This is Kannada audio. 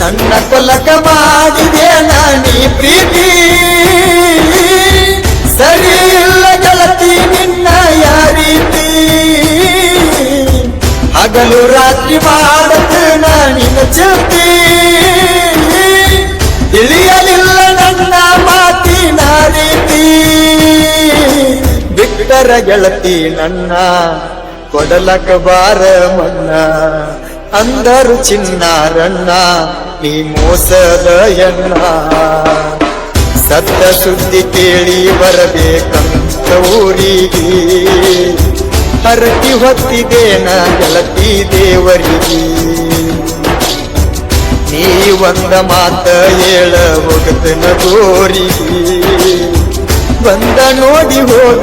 ತಪ್ಪಲಕ ಮಾಡಿದೆ ನಾನಿ ಪ್ರೀತಿ. ಸರಿ ಇಲ್ಲ ಗಲತಿ ನಿನ್ನ ಯಾರೀತಿ. ಹಗಲು ರಾತ್ರಿ ಮಾಡದ ನಾನಿನ ಜೊತೆ ಇಳಿಯಲಿಲ್ಲ ನನ್ನ ಮಾತಿನ ರೀತಿ. ಬಿಟ್ಟರ ಗೆಳತಿ ನನ್ನ, ಕೊಡಲಕ ಬಾರ ಮನ್ನ, ಅಂದರು ಚಿನ್ನಾರಣ್ಣ. ನೀ ಮೋಸದ ಎಣ್ಣ ಸತ್ತ ಸುದ್ದಿ ಕೇಳಿ ಬರಬೇಕಂತ ಊರಿಗೆ. ಹೊತ್ತಿದೆ ಹೊತ್ತಿದೇನ ಗೆಳತಿ ದೇವರಿಗೆ. ನೀ ಒಂದ ಮಾತ ಹೇಳ ಹೋಗತನ ಗೋರಿ ಬಂದ ನೋಡಿ ಹೋಗ